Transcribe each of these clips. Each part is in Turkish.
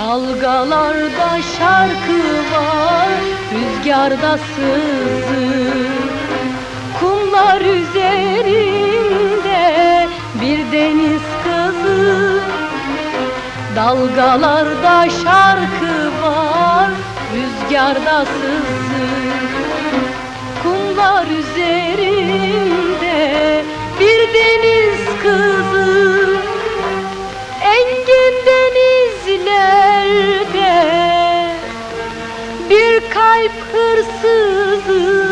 Dalgalarda şarkı var, rüzgarda sızı. Kumlar üzerinde bir deniz kızı Dalgalarda şarkı var, rüzgarda sızı kalp hırsızı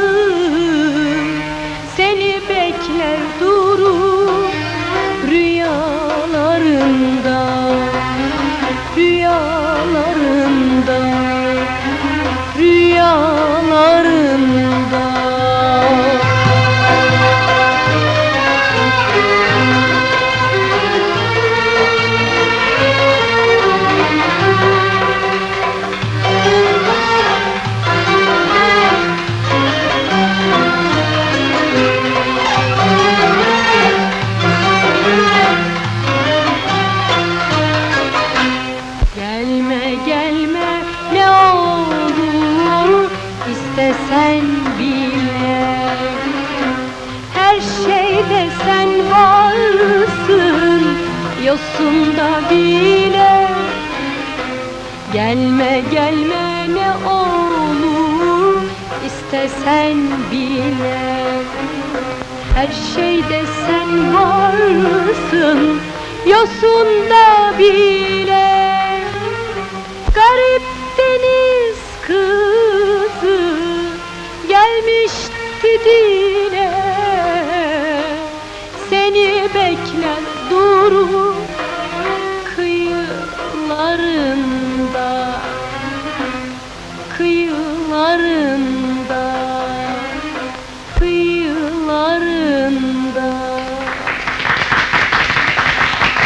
istesen bile. Her şeyde sen varsın yosunda bile. Gelme gelme ne olur istesen bile. Her şeyde sen varsın Yosunda bile bekler durur